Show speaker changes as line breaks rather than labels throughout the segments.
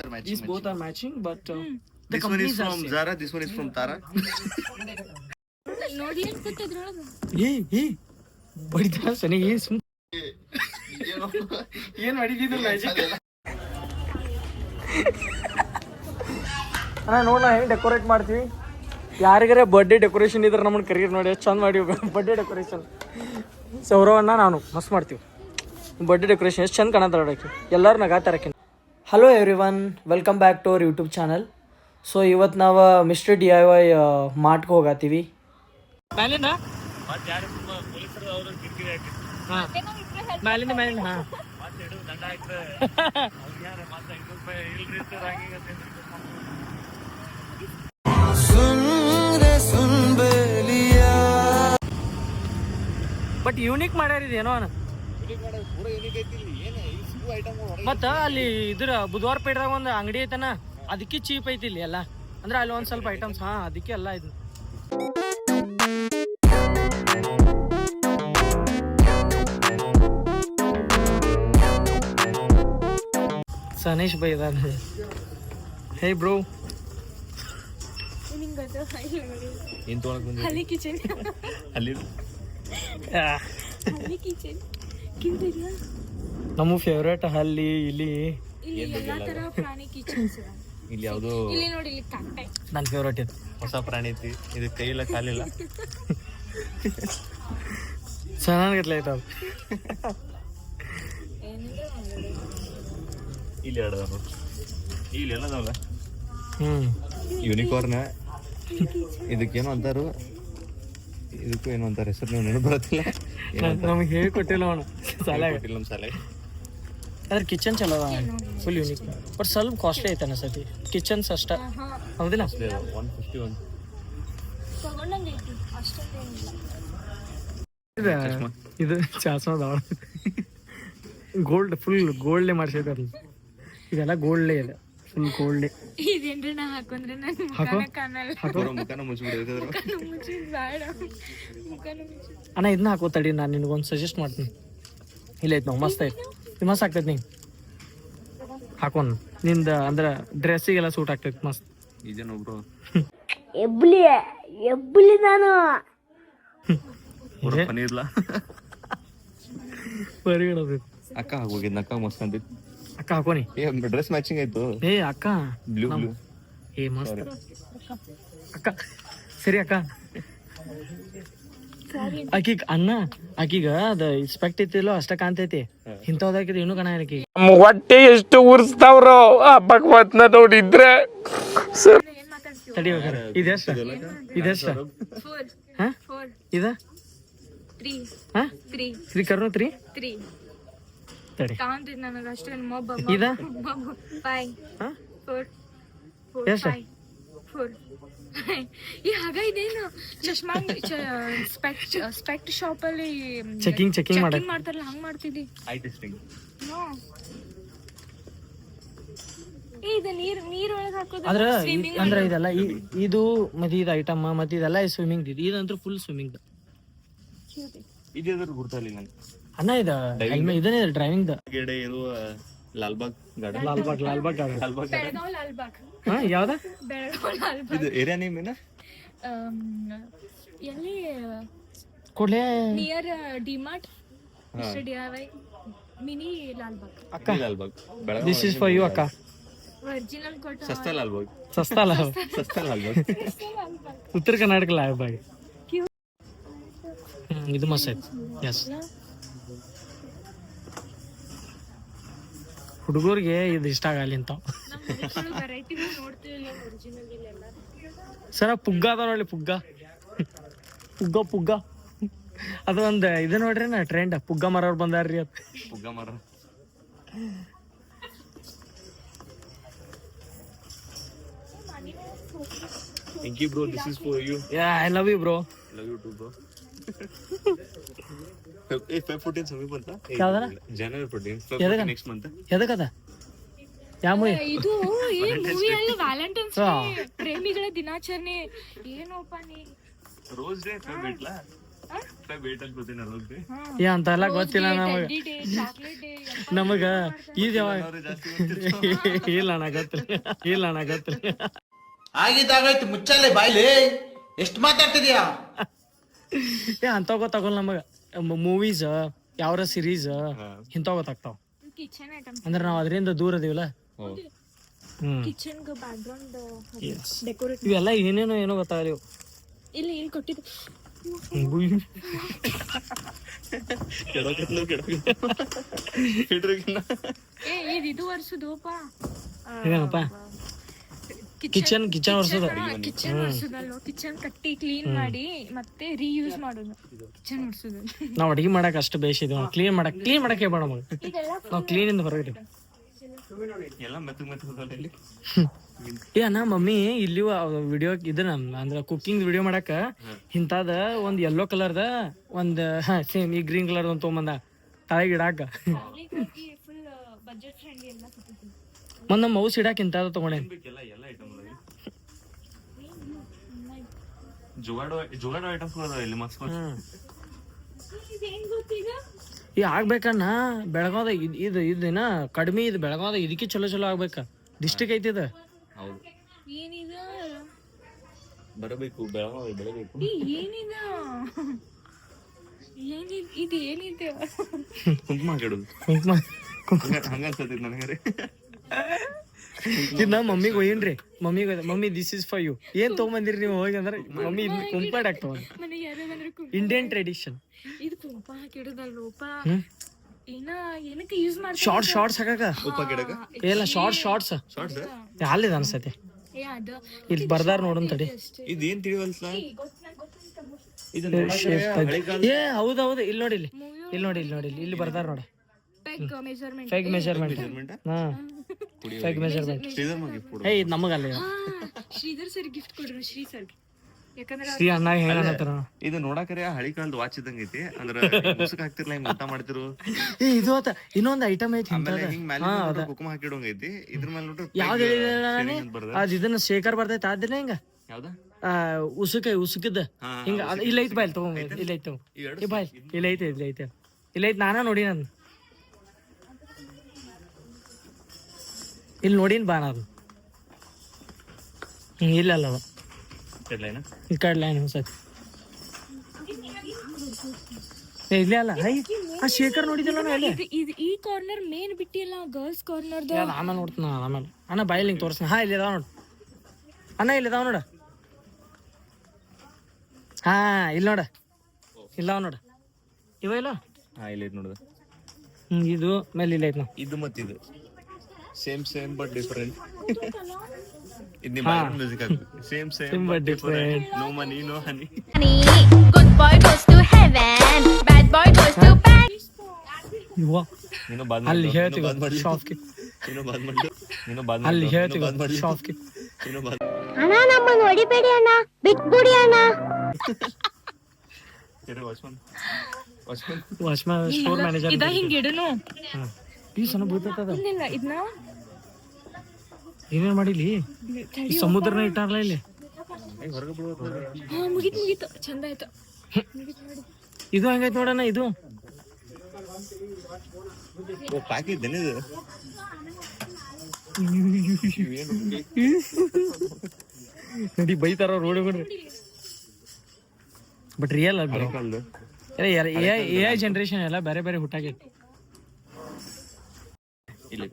are matching.
These both are matching, but uh, the
This one is
companies are
from
same.
Zara. This one is from Tara.
ನೋಡಿ ಅನ್ಸುತ್ತೆ ಅದ್ರೊಳಗ
ಏ ಏ ಬಡಿತ ಸನಿ ಏ ಸುಮ್ ಏನ್ ಮಾಡಿದ್ದು ಮ್ಯಾಜಿಕ್ ಅಣ್ಣ ನೋಡ ಹೆಂಗ್ ಡೆಕೋರೇಟ್ ಮಾಡ್ತೀವಿ ಯಾರಿಗಾರ ಬರ್ಡೇ ಡೆಕೋರೇಷನ್ ಇದ್ರೆ ನಮ್ಮನ್ನ ಕರೀರ್ ನೋಡಿ ಎಷ್ಟು ಚಂದ ಮಾಡಿ ಬರ್ಡೇ ಡೆಕೋರೇಷನ್ ಸೌರವನ್ನ ನಾನು ಮಸ್ತ್ ಮಾಡ್ತೀವಿ ಬರ್ಡೇ ಡೆಕೋರೇಷನ್ ಎಷ್ಟು ಚಂದ ಕಾಣತ್ತಾರ ಎಲ್ಲರೂ ನಗಾತಾರಕ್ಕೆ hello everyone welcome back to our YouTube channel so ಇವತ್ತು ನಾವು ಮಿಸ್ಟರ್ ಡಿ ಐ ವೈ ಮಾರ್ಟ್ಗೆ ಹೋಗತ್ತೀವಿ ಬಟ್ ಯೂನಿಕ್ ಮಾಡ್ಯಾರ ಇದೇನೋ ಅಣ್ಣ ಮತ್ತ ಅಲ್ಲಿ ಇದ್ರ ಬುಧವಾರ ಪೇಟದಾಗ ಒಂದು ಅಂಗಡಿ ಐತನ ಅದಕ್ಕೆ ಚೀಪ್ ಐತಿ ಇಲ್ಲಿ ಎಲ್ಲ. ಅಂದ್ರೆ ಅಲ್ಲಿ ಒಂದ್ ಸ್ವಲ್ಪ ಐಟಮ್ಸ್ ಹಾ ಅದಕ್ಕೆ ಎಲ್ಲ ಇದು ಸನೇಶ್ ಬೈ ಇದಾನೆ. Hey bro.
ಏನ್ ತೊಗೊಳಕ್ ಬಂದ್ರಿ
ಹಲಿ ಕಿಚನ್
ಅಲ್ಲಿ
ಕಿಚನ್ ಕಿಂದಿಲ್ಲ
ನಮ್ಮ ಫೇವ್ರೇಟ್ ಅಲ್ಲಿ ಇಲ್ಲಿ
ಇಲ್ಲಿ ಎಲ್ಲಾ ತರ ಪ್ರಾಣಿ ಕಿಚನ್ಸ್
ಇಲ್ಲಿ ಯಾವ್ದೋ?
ಇಲ್ಲಿ ನೋಡಿ ಇಲ್ಲಿ ಕಟ್ಟೆ.
ನನ್ನ ಫೇವ್ರೇಟ್ ಇದು.
ಹೊಸ ಪ್ರಾಣಿ ಐತಿ. ಇದು ಕೈಯಿಲ್ಲ ಕಾಲಿಲ್ಲ.
ಚೆನ್ನಾಗಿರ್ಲ ಐತೆ ಅದು
ಇಲ್ಲಿ ನೋಡ್ರಿ. ಇಲ್ಲಿ ಎಲ್ಲ ಅದಾವಲ್ಲ?
ಹ್ಮ್.
ಯೂನಿಕಾರ್ನ್ ಇದಕ್ಕೇನು ಅಂತಾರು. ಇದಕ್ಕೂ ಏನು ಅಂತಾರೆ. ಹೆಸರು ನೀವು ನೆನಪು ಬರತ್ತಿಲ್ಲ
ನಮಗೆ ಹೇಳಿ ಕೊಟ್ಟಿಲ್ಲ ಅವನು ಸಾಲ
ಕೊಟ್ಟಿಲ್ಲ ನಮ್ಮ
ಅದ್ರ ಕಿಚನ್ ಚಲೋ ಅದ. ಫುಲ್ ಯೂನಿಕ್ ಬಟ್ ಸ್ವಲ್ಪ ಕಾಸ್ಟ್ಲಿ ಐತೆ ಅನ್ಸತಿ ಕಿಚನ್ಸ್ ಅಷ್ಟ. ಹೌದಿಲ್ಲ? ಇದು. ಇದು ಚಾಸ್ಮದ ಗೋಲ್ಡ್ ಫುಲ್ ಗೋಲ್ಡ್ಲೆ ಮಾಡ್ಸಿದಾರಲ್ಲ ಇದೆಲ್ಲ ಗೋಲ್ಡ್ಲೇ ಇದೆ. ಫುಲ್ ಗೋಲ್ಡ್
ಇದೇನ್ರಿ ನಾ ಹಾಕೊಂಡ್ರೆ ನನ್ನ
ಹಾಕೋ.
ಮುಖನ
ಅಣ್ಣ ಇದನ್ನ ಹಾಕೋ ತಡಿ ನಾನು ನಿನಗೊಂದು ಸಜೆಸ್ಟ್ ಮಾಡ್ತೀನಿ. ಇಲ್ಲ ಐತೆ ನಾವು ಮಸ್ತ್ ಐತೆ. ಮಸ್ತ್ ಆಗ್ತೈತಿ ನೀ. ಹಾಕೋನ್ನಿಂದ ಅಂದ್ರೆ ಡ್ರೆಸ್ಸಿಗೆಲ್ಲ ಸೂಟ್ ಆಗ್ತೈತಿ ಮಸ್ತ್.
ಈಜನ್ ಬ್ರೋ
ಎಬ್ಲಿ ಎಬ್ಲಿ ನಾನು.
ಪನೀರ್ಲ ಅಕ್ಕ ಹೋಗಿದ್ ಅಕ್ಕ ಮಸ್ತ್
ಅಕ್ಕ ಹಾಕೋನಿ
ಏ ಡ್ರೆಸ್ ಮ್ಯಾಚಿಂಗ್ ಆಯ್ತು.
ಏ ಅಕ್ಕ.
ಬ್ಲೂ ಬ್ಲೂ
ಏ ಮಸ್ತ್. ಅಕ್ಕ. ಸರಿ ಅಕ್ಕ. ಆಕಿಗ್ ಅನ್ನ ಆಕಿಗ ಅದ ಸ್ಪೆಕ್ಟ್ ಇತ್ತಿಲ್ಲೋ ಅಷ್ಟ ಕಾಣ್ತೈತಿ ಇಂಥವ್ದಾಕಿದ್ರೆ ಇನ್ನೂ ಗಣ ಆಕಿ
ಹೊಟ್ಟೆ ಎಷ್ಟು ಉರ್ಸ್ತಾವ್ರೋ ಆ ಭಗವತ್ನ ನೋಡಿದ್ರೆ
ತಡಿ ಇದೆಷ್ಟ? ಇದೆಷ್ಟ?
ಫೋರ್
ಹಾ?
ಫೋರ್
ಇದ?
ತ್ರೀ
ಕರ್ನು ತ್ರೀ ತಡಿ ಎಷ್ಟ?
ಫೋರ್ ಈ ಹಾಗ ಇದೇನು? ಚಶ್ಮಾ ಸ್ಪೆಕ್ಟ್ ಸ್ಪೆಕ್ಟ್ ಶಾಪ್ ಅಲ್ಲಿ
ಚೆಕಿಂಗ್ ಚೆಕಿಂಗ್ ಮಾಡಕ್.
ಮಾಡ್ತಾರಲ್ಲ ಹಂಗ್ ಮಾಡ್ತಿದ್ದಿ
ಐ ಟೆಸ್ಟಿಂಗ್
ಏ ಇದು ನೀರ್ ನೀರ್ ಒಳಗ್ ಹಾಕೋದು
ಅದ್ರ
ಸ್ವಿಮ್ಮಿಂಗ್
ಅಂದ್ರ ಇದೆಲ್ಲ ಇದು ಮತ್ತೆ ಇದು ಐಟಮ್ ಮತ್ತೆ ಇದೆಲ್ಲ ಸ್ವಿಮ್ಮಿಂಗ್ ಇದು ಇದಂತೂ ಫುಲ್ ಸ್ವಿಮ್ಮಿಂಗ್ ಅಣ್ಣ ಇದು helmet- ಇದನ್ನೇ
driving Lalbagh garden
Lalbagh Lalbagh garden
Lalbagh garden.
Belgaum Lalbagh.
ಹಾ ಯಾವ್ದ?
ಬೆಳಗಾವ್ ಲಾಲ್ಬಾಗ್.
ಇದು ಏರಿಯಾ ನೇಮ್ ಏನ?
ಆಮ್, ಎಲ್ಲಿ
ಕೊಡ್ಲೇ?
Near DMart mister D Y mini Lalbagh.
ಅಕ್ಕ.
Lalbagh. Belgaum
this is for you ಅಕ್ಕ.
ಒರಿಜಿನಲ್ ಕೊಟ್ಟ
ಸಸ್ತಾ ಲಾಲ್ಬಾಗ್.
ಸಸ್ತಾ ಅಲ್ಲ
ಸಸ್ತಾ ಲಾಲ್ಬಾಗ್.
ಉತ್ತರ ಕರ್ನಾಟಕ ಲಾಲ್ಬಾಗ್. ಇದು ಮಸ್ತ್ ಐತಿ ಎಸ್ ಹುಡುಗರಿಗೆ ಇದು ಇಷ್ಟ ಆಗಲಿ ಅಂತ ಸರ ಪುಗ್ಗ ಅದ ನೋಡಿ ಪುಗ್ಗ. ಪುಗ್ಗ ಪುಗ್ಗ. ಅದು ಒಂದು ಇದು ನೋಡ್ರಿ ನಾ ಟ್ರೆಂಡ್ ಪುಗ್ಗ ಮರವ್ರು ಬಂದಾರ್ರಿ ಅದು.
ಪುಗ್ಗ ಮರ. Thank you
bro this is for you
yeah I love you bro love you too bro
ಯಾವ್ದಾರ?
January
fourteen?
ನೆಕ್ಸ್ಟ್ ಮಂತ್
ಎದಕ್ಕದ
ಇದು ಈ ಮೂವಿಯಲ್ಲಿ ವ್ಯಾಲೆಂಟೈನ್ಸ್
ಹಾ.
ಪ್ರೇಮಿಗಳ ದಿನಾಚರಣೆ. ಏನೋಪ್ಪ ನೀ?
ರೋಸ್ ಡೇ ಫೇವ್ರೇಟ್ ಲಾ ವೇಟ್ ಅನ್ಕೋತೀನಿ ಹೋಗ್ರಿ
ಏ ಅಂತ ಎಲ್ಲ ಗೊತ್ತಿಲ್ಲ ನಮಗ.
ಡೇ ಚಾಕ್ಲೇಟ್ ಡೇ
ನಮಗ ಈದ್ ಯಾವಾಗ
ಜಾಸ್ತಿ
ಇಲ್ಲ ಅಣ್ಣ ಗೊತ್ತಿಲ್ಲ. ಇಲ್ಲ ಅಣ್ಣ ಗೊತ್ತಿಲ್ಲ.
ಆಗಿದ್ದಾಗಾಯ್ತು ಮುಚ್ಚಲ್ಲೇ ಬಾಯ್ಲಿ. ಎಷ್ಟು ಮಾತಾಡ್ತಿದ್ಯಾ?
ಏ ಅಂತ ಗೊತ್ತಾಗಲ್ಲ ನಮಗ. ಮೂವೀಸ್ ಯಾವ್ರ ಸಿರೀಸ್ ಇಂತ ಗೊತ್ತಾಗ್ತಾವ.
ಕಿಚನ್ ಐಟಮ್
ಅಂದ್ರೆ ನಾವು ಅದರಿಂದ ದೂರ ಅದೀವಲ್ಲ ಹ್ಮ್.
ಕಿಚನ್ ಬ್ಯಾಕ್ ಗ್ರೌಂಡ್ ಡೆಕೋರೇಟ್
ಇವೆಲ್ಲ ಏನೇನೋ ಏನೋ ಗೊತ್ತಾಗಲಿ
ಇಲ್ಲಿ ಇಲ್ಲಿ ಕೊಟ್ಟಿದ್ದು.
ಕೆಡಕತ್ಲು ಕೆಡಕಿನ
ಏ ಇದು ಇದು ವರ್ಷದೋಪ?
ಏನಪ್ಪ ಕಿಚನ್ ಕಿಚನ್ ಒರ್ಸೋದು
ಕಿಚನ್ ಒರ್ಸೋದಲ್ವ ಕಿಚನ್ ಕಟ್ಟಿ ಕ್ಲೀನ್ ಮಾಡಿ ಮತ್ತೆ ರೀಯೂಸ್ ಮಾಡೋದು. ಕಿಚನ್ ಒರ್ಸೋದು.
ನಾವು ಅಡಿಗೆ ಮಾಡಕ್ ಅಷ್ಟು ಬೇಯಿಸಿದ್ವಿ ಕ್ಲೀನ್ ಮಾಡಕ್ ಕ್ಲೀನ್ ಮಾಡಕ್ಕೆ ಬೇಡ ನಮಗ.
ನಾವು
ನಾವ್ ಕ್ಲೀನ್ ಇಂದ
ಹೊರಗಡೆ.
ಏ ನಾ ಮಮ್ಮಿ ಇಲ್ಲಿ ವಿಡಿಯೋ ಇದನ್ನ ಅಂದ್ರೆ ಕುಕಿಂಗ್ ವಿಡಿಯೋ ಮಾಡಾಕ ಇಂತಾದ ಒಂದ್ ಯೆಲ್ಲೋ ಕಲರ್ದ ಒಂದ್ ಸೇಮ್ ಈ ಗ್ರೀನ್ ಕಲರ್ ಒಂದ್ ತೊಗೊಂಬಂದ. ತಳಗ್ ಇಡಾಕ
ಫುಲ್ ಬಜೆಟ್ ಫ್ರೆಂಡ್ಲಿ ಎಲ್ಲ ಕೊಟ್ಟಿದ್ದು
ಒಂದ್ ಮೌಸ್ ಇಡಾಕ ಇಂತಾದ ತಗೊಂಡೇನ್
ಎಲ್ಲ ಎಲ್ಲ ಐಟಮ್ ಜುಗಾಡೋ ಜುಗಾಡೋ ಐಟಮ್ಸ್ ಅದಾವ ಇಲ್ಲಿ ಮಸ್ತ್
ಈ ಆಗ್ಬೇಕಣ್ಣ. ಬೆಳಗಾವ್ದ ಇದ್ ಇದು ಇದಿನ? ಕಡಿಮೆ ಇದು ಬೆಳಗಾವ್ದ ಇದಕ್ಕೆ ಚಲೋ ಚಲೋ ಆಗ್ಬೇಕ. ಡಿಸ್ಟಿಕ್ ಐತಿ ಇದು.
ಹೌದು.
ಏನಿದ?
ಬರಬೇಕು ಬೆಳಗಾವಿ
ಏನಿದ? ಇದು ಏನಿದೆ?
ಕುಂಕುಮ
ಕುಂಕುಮ.
ಹಂಗ ಹಂಗ ಅನ್ಸತೈತಿ ನನಗೆ. ರೀ
ಇದ್ ನಮ್ಮ ಮಮ್ಮಿಗೆ ಒಯ್ಯನ್ರಿ. ಮಮ್ಮಿಗೆ mummy this is for you ಏನ್ ತಗೊಂಬಂದಿರಿ ನೀವು ಹೋಗಿ ಅಂದ್ರೆ ಮಮ್ಮಿ ಇದು ಕುಂಪಾಡ್ ಹಾಕ್ತಾವ
ಮನೆ ಯಾರು ಬಂದ್ರೆ
ಇಂಡಿಯನ್ ಟ್ರೆಡಿಷನ್
ಇದು ಕುಂಕುಮ ಹಾಕಿಡೋದಲ್ವಪ್ಪ
ಹ್ಮ್.
ಏನ ಏನಕ್ಕೆ ಯೂಸ್ ಮಾಡ್ತಾರೆ
ಶಾರ್ಟ್ ಶಾರ್ಟ್ಸ್ ಹಾಕಾಕ
ಉಪ್ಪ ಕೆಡಕ
ಇಲ್ಲ ಶಾರ್ಟ್ ಶಾರ್ಟ್ಸ್
ಶಾರ್ಟ್ಸ್
ಅಲ್ಲಿದ ಅನ್ಸತಿ
ಏ ಅದು.
ಇಲ್ಲಿ ಬರ್ದಾರ ನೋಡು ತಡಿ.
ಇದೇನ್ ತಿಳಿವಲ್ಸ ಇದು
ಏ ಹೌದು ಹೌದು ಇಲ್ಲಿ ನೋಡಿ ಇಲ್ಲಿ. ಇಲ್ಲಿ ನೋಡಿ ಇಲ್ಲಿ ನೋಡಿ ಇಲ್ಲಿ ಇಲ್ಲಿ ಬರ್ದಾರ ನೋಡಿ.
ಪೆಗ್ ಮೆಜರ್ಮೆಂಟ್
ಫೇಕ್ ಮೆಜರ್ಮೆಂಟ್ ಹಾ. ಫೇಕ್ ಮೆಜರ್ಮೆಂಟ್ ಏ ಇದು ನಮಗಲ್ಲ ಇದು.
ಶ್ರೀಧರ್ ಸರ್ ಗಿಫ್ಟ್ ಕೊಡ್ರಿ ಶ್ರೀ ಸರ್ ಯಾಕಂದ್ರೆ
ಶ್ರೀ ಅಣ್ಣ ಹೇಳತ್ತಾರ
ಇದು ನೋಡಕರೆ ಹಳಿ ಕಾಲದ ವಾಚ್ ಇದ್ದಂಗ ಐತಿ. ಅಂದ್ರ ಮುಸುಕ್ ಹಾಕ್ತಿರ್ಲ ಹಿಂಗ್ ಊಟ ಮಾಡ್ತಿರು?
ಏ ಇದು ಆತ ಇನ್ನೊಂದ್ ಐಟಮ್ ಐತಿ
ಆಮೇಲೆ
ಇಂಥದ
ಹಿಂಗ್ ಮೇಲೆ ನೋಡ್ರಿ ಕುಕುಮ ಹಾಕಿಡೋಂಗ್ ಐತಿ. ಇದ್ರ ಮೇಲೆ ನೋಡ್ರಿ
ಯಾವ್ದು ಹೇಳಿದ ಅದ್ ಇದನ್ನ ಶೇಖರ್ ಬರ್ತೈತಿ ಆದ್ರೆ ಹಿಂಗ?
ಯಾವ್ದ?
ಆ, ಉಸುಕ ಉಸುಕಿದ್ದ. ಹಿಂಗ ಇಲ್ಲ ಐತಿ ಬಾಯ್ಲ್ ತಗೊಂಡ್ ಇಲ್ಲ ಐತಿ ತಗೊಂಡ್ ಬಾಯ್ ಇಲ್ಲ ಐತಿ ಇಲ್ಲ ಐತಿ. ಇಲ್ಲ ಐತಿ ನಾನ ನೋಡಿ ನಾನು. ಇಲ್ಲಿ ನೋಡಿನ್ ಬಾಣ ಅದು. ಹ್ಞೂ ಇಲ್ಲ ಅಲ್ಲ ಅವ. ಈ ಕಡೆ ಲೈನ್ ಹೊಸತಿ ಇಲ್ಲೇ ಅಲ್ಲ ಹೈ. ಆ ಶೇಖರ್ ನೋಡಿದಿಲ್ಲ ನಾ ಇಲ್ಲಿ
ಇದು ಈ ಕಾರ್ನರ್ ಮೇನ್ ಬಿಟ್ಟಿಲ್ಲ ಗರ್ಲ್ಸ್ ಕಾರ್ನರ್ದು
ಯಾವ್ದು ಆಮೇಲೆ ನೋಡ್ತೀನಿ ನಾನು ಆಮೇಲೆ. ಅಣ್ಣ ಬಾಯಲ್ಲಿ ಹಿಂಗೆ ತೋರಿಸ್ತೀನಿ. ಹಾಂ ಇಲ್ಲಿ ಇದಾವ ನೋಡು. ಅಣ್ಣ ಇಲ್ಲಿ ಇದಾವ ನೋಡ. ಹಾ ಇಲ್ಲಿ ನೋಡ. ಇಲ್ಲವ ನೋಡ. ಇವ ಇಲ್ಲ?
ಹಾಂ ಇಲ್ಲ ಐತಿ ನೋಡುದು.
ಹ್ಮ್ ಇದು ಮೇಲೆ ಇಲ್ಲ ಇದು ನಾವು
ಇದು ಮತ್ ಇದು ಸೇಮ್ ಸೇಮ್ ಬಟ್ ಡಿಫರೆಂಟ್ ಇದು ನಿಮ್ಮ ಮ್ಯೂಸಿಕ್ ಹಾಕ್ಬೇಕು same same
Same but different.
No money no honey
Good boy goes to heaven, bad boy goes to bed.
ಇವ
ನೀನು ಬಾದ್
ಅಲ್ಲಿ
ಮಾಡ್ಲು,
ಹೇಳ್ತೀವಿ
ನೀನು ಬಾದ್ ಮಾಡ್ಲು.
ಶಾಪ್ಗೆ
ನೀನು ಬಾದ್ ಮಾಡ್ಲು ನೀನು ಬಾದ್
ಅಲ್ಲಿ
ಮಾಡ್ಲು, ನೀನು ಬಾದ್
ಹೇಳ್ತೀವಿ
ಮಾಡ್ಲು.
ಶಾಪ್ಗೆ
ನೀನು ಬಾದ್
ಅಣ್ಣ ನಮ್ಮನ್ನು ಹೊಡಿಬೇಡಿ ಅಣ್ಣ ಬಿಟ್ಬಿಡಿ ಅಣ್ಣ
ಇರು, watchman watchman
watchman store manager
ಇದ ಹಿಂಗ್ ಇಡನು
ಈ ಸಣ್ಣ ಬೀಳ್ತದ
ಇಲ್ಲ ಇದನ್ನ
ಏನೇನ್ ಮಾಡಿಲಿ? ಸಮುದ್ರನ ಇಟ್ಟಾರಲ್ಲ ಇಲ್ಲಿ?
ಮುಗೀತ್ ಮುಗೀತು. ಚಂದ ಆಯ್ತು.
ಇದು ಹಂಗೈತ್ ನೋಡಣ್ಣ ಇದು? ನಡಿ ಬೈತಾರ ರೋಡ್ ಬಿಡ್ರಿ ಬಟ್ ರಿಯಲ್ ಅಲ್ಲ ಎ ಐ ಜನರೇಷನ್ ಎಲ್ಲ ಬೇರೆ ಬೇರೆ ಹುಟ್ಟಾಗೈತಿ.
ಇಲ್ಲಿ.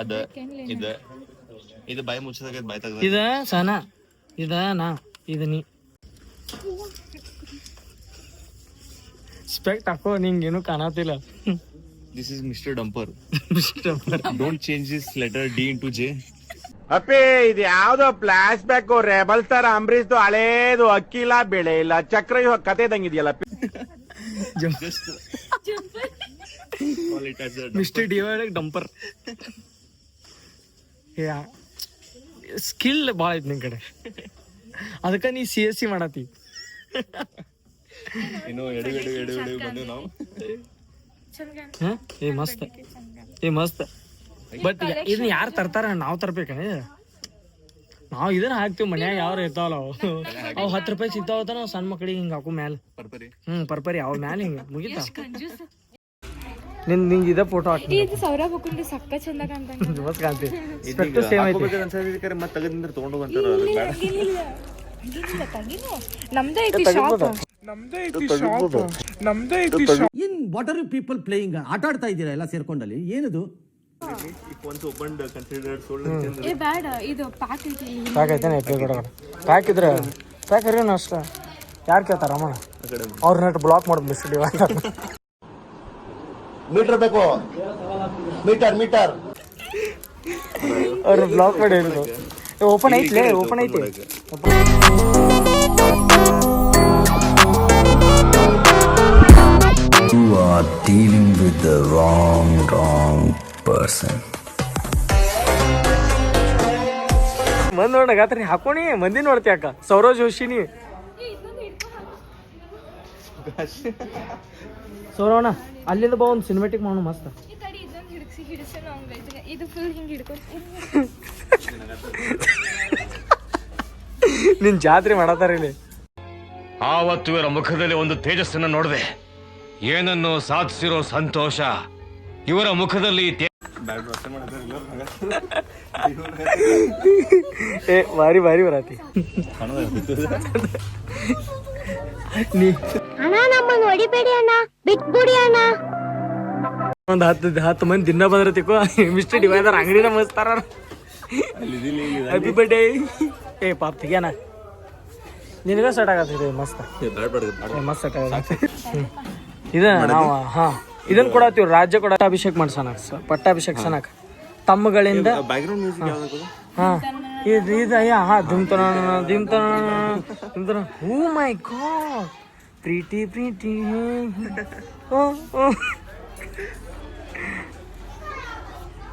ಅದ ಇದ. ಇದು ಬಾಯಿ ಮುಚ್ಚದಾಗ ಬಾಯಿ ತೆಗ್ದ
ಇದ ಸನ ಇದ ನಾ ಇದ ನೀ. ಸ್ಪೆಕ್ಟ್ ಹಾಕೋ ನಿಂಗೇನು ಕಾಣತಿಲ್ಲ
this is mister dumper don't change this letter D into J
ಅಪ್ಪಿ ಇದು ಯಾವ್ದೋ ಫ್ಲಾಶ್ ಬ್ಯಾಕ್ ರೆಬಲ್ ಸ್ಟಾರ್ ಅಂಬರೀಶ್ದು ಹಳೇದು ಅಕ್ಕಿಲ್ಲ ಬೆಳೆ ಇಲ್ಲ. ಚಕ್ರ ಇವಾಗ ಕತೆ ಇದಂಗಿದೆಯಲ್ಲ
just as
mister D dumper skill ಭಾಳ ಐತಿ ನಿನ್ ಕಡೆ. ಅದಕ್ಕೆ ನೀ ಸಿ ಎಸ್ ಸಿ ಮಾಡತಿ.
ಇನ್ನು ಎಡು ಎಡು ಎಡು ಎಡು ಬಂದು ನಾವು.
ಹ? ಏ ಮಸ್ತ್. ಏ ಮಸ್ತ್. ಬಟ್ ಇದನ್ನ ಯಾರು ತರ್ತಾರ ನಾವು ತರ್ಬೇಕ ನಾವು ಇದನ್ನ ಹಾಕ್ತಿವಿ ಮನ್ಯಾಗ ಯಾರು ಇರ್ತಾವಲ್ಲ ಅವು. ಅವು ಹತ್ತು ರೂಪಾಯಿ ಸಿಗ್ತಾವತ್ತ ನಾವು ಸಣ್ಣ ಮಕ್ಳಿಗೆ ಹಿಂಗೆ ಹಾಕು ಮ್ಯಾಲ.
ಪರ್ಪರಿ.
ಹ್ಞೂ ಪರ್ಪರಿ. ಅವ್ ಮ್ಯಾಲ ಹಿಂಗೆ ಮುಗಿತಾ ನಿನ್ ನಿಂಗೆ ಇದೇ ಫೋಟೋ ಹಾಕ್ತೀನಿ.
ಇದು ಸೌರಭ್ ಹಾಕೊಂಡು ಸಕ್ಕ ಚಂದ ಕಾಣ್ತಂಗ
ಮಸ್ತ್ ಕಾಣ್ತಿ ಸ್ಪೆಕ್ಟು ಸೇಮ್ ಐತಿ.
ಮತ್ತೆ ತೆಗೆದ್ರೆ ತಗೊಂಡು ಬಂತಾರ ಅದು ಬೇಡ.
ನಮ್ದೇ ಐತಿ ಶಾಪ್
ಏನ್ what are you people playing ಆಟ ಆಡ್ತಾ ಇದ್ದೀರಾ ಎಲ್ಲ ಸೇರ್ಕೊಂಡಲ್ಲಿ? ಏನದು?
ಏ ಇದು ಪ್ಯಾಕ್ ಐತಿ.
ಪ್ಯಾಕ್ ಐತೇನೆ ಎಪ್ಪಿ ಕಡೆ ಪ್ಯಾಕ್ ಇದ್ರೆ ಪ್ಯಾಕ್ ಇರೋನು ಅಷ್ಟ. ಯಾರು ಕೇಳ್ತಾರ ಅಮ್ಮ ಅವ್ರ ನೆಟ್ ಬ್ಲಾಕ್ ಮಾಡಿ ಮಿಸ್
ಮೀಟರ್ ಬೇಕು ಮೀಟರ್ ಮೀಟರ್
ಅವ್ರ ಬ್ಲಾಕ್ ಮಾಡಿ ಹೇಳಿದ್ರು ಓಪನ್ ಐತ್ಲೇ ಓಪನ್ ಐತಿ
You are dealing with the wrong, wrong person.
ಮಂದಿ ನೋಡಗಾತ್ರಿ ಹಾಕೋಣಿ ಮಂದಿ ನೋಡ್ತಿ ಅಕ್ಕ ಸೌರವ್ ಜೋಶಿನಿ ಸೌರವಣ್ಣ ಅಲ್ಲಿಂದ ಬಾ ಒಂದು ಸಿನಿಮೆಟಿಕ್ ಮಾಡೋಣ ಮಸ್ತ್.
ಇದು ಫುಲ್ ಹಿಂಗೆ ಹಿಡ್ಕೊಂಡು
ನಿನ್ ಜಾತ್ರೆ ಮಾಡತಾರ ಇಲ್ಲಿ?
ಆವತ್ತು ಇವರ ಮುಖದಲ್ಲಿ ಒಂದು ತೇಜಸ್ಸನ್ನು ನೋಡಿದೆ. ಏನನ್ನು ಸಾಧಿಸಿರೋ ಸಂತೋಷ ಇವರ ಮುಖದಲ್ಲಿ
ಏ ಭಾರಿ ಭಾರಿ ಬರತಿ. ನೀ
ಅಣ್ಣ ನಮ್ಮನ್ನ ಹೊಡಿಬೇಡಿ ಅಣ್ಣ. ಬಿಟ್ಬಿಡಿ ಅಣ್ಣ.
ಒಂದ್ ಹತ್ತು ಹತ್ತು ಮಂದಿ ದಿನ ಬಂದಿರತಿಕೋ ಮಿಸ್ಟರ್ ಡಿವೈದರ್ ಅಂಗಡಿನ ಮಸ್ತಾರ ಹ್ಯಾಪಿ ಬರ್ಡೇ ಏ ಪಾಪ ತೆಗಿಯಣ. ನಿನಗ ಸೆಟ್ ಆಗತ್ತಿದೆ ಮಸ್ತ್. ಮಸ್ತ್ ಸೆಟ್ ಆಗತ್ತೆ. ಇದ ನಾವು ಹಾ. ಇದನ್ನ ಕೊಡತ್ತೀವಿ ರಾಜ್ಯ ಕೊಡ ಅಭಿಷೇಕ ಮಾಡ್ಸೋಣ ಪಟ್ಟಾಭಿಷೇಕ ಸನಕ. ತಮ್ಮಗಳಿಂದ
ಬ್ಯಾಕ್ಗ್ರೌಂಡ್ ಮ್ಯೂಸಿಕ್ ಯಾವ್ದು
ಹಾ. ಇದು ಇದು ಅಯ್ಯ ಹಾ ಧುಮ್ತನ ಧಿಮ್ತನ ಧಿಮ್ತನ. Oh my god. ಪ್ರೀತಿ ಪ್ರೀತಿ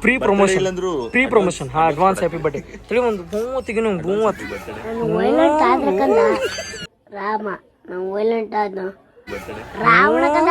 ಪ್ರೀ ಪ್ರಮೋಷನ್
ಇಲ್ಲಂದ್ರು
ಪ್ರೀ ಪ್ರಮೋಷನ್ ಹಾ ಅಡ್ವಾನ್ಸ್ ಹ್ಯಾಪಿ ಬರ್ಡೇ ತಿಳಿ ಒಂದು ಮೂವತ್ತಿಗೆ ಮೂವತ್ತು.
ವೈಲೆಂಟ್ ಆದ್ರ ಕಂದ. ರಾಮ ನಾವು ವೈಲೆಂಟ್ ಆದ್ನು. ರಾವಣ ಕದ.